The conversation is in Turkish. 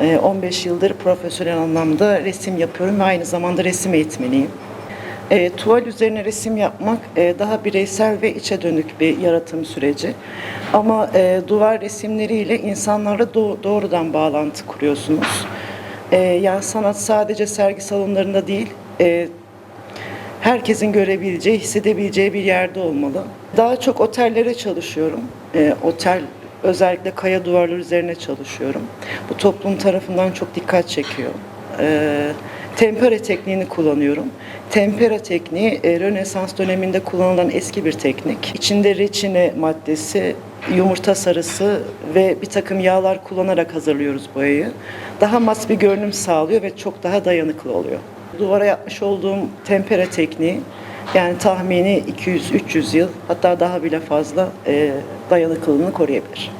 Ee, 15 yıldır profesyonel anlamda resim yapıyorum ve aynı zamanda resim eğitmeniyim. E, tuval üzerine resim yapmak e, daha bireysel ve içe dönük bir yaratım süreci. Ama e, duvar resimleriyle insanlarla do- doğrudan bağlantı kuruyorsunuz. E, yani sanat sadece sergi salonlarında değil, e, herkesin görebileceği, hissedebileceği bir yerde olmalı. Daha çok otellere çalışıyorum. E, otel özellikle kaya duvarlar üzerine çalışıyorum. Bu toplum tarafından çok dikkat çekiyor. E, tempera tekniğini kullanıyorum. Tempera tekniği e, Rönesans döneminde kullanılan eski bir teknik. İçinde reçine maddesi, yumurta sarısı ve bir takım yağlar kullanarak hazırlıyoruz boyayı. Daha mat bir görünüm sağlıyor ve çok daha dayanıklı oluyor. Duvara yapmış olduğum tempera tekniği yani tahmini 200-300 yıl hatta daha bile fazla e, dayanıklılığını koruyabilir.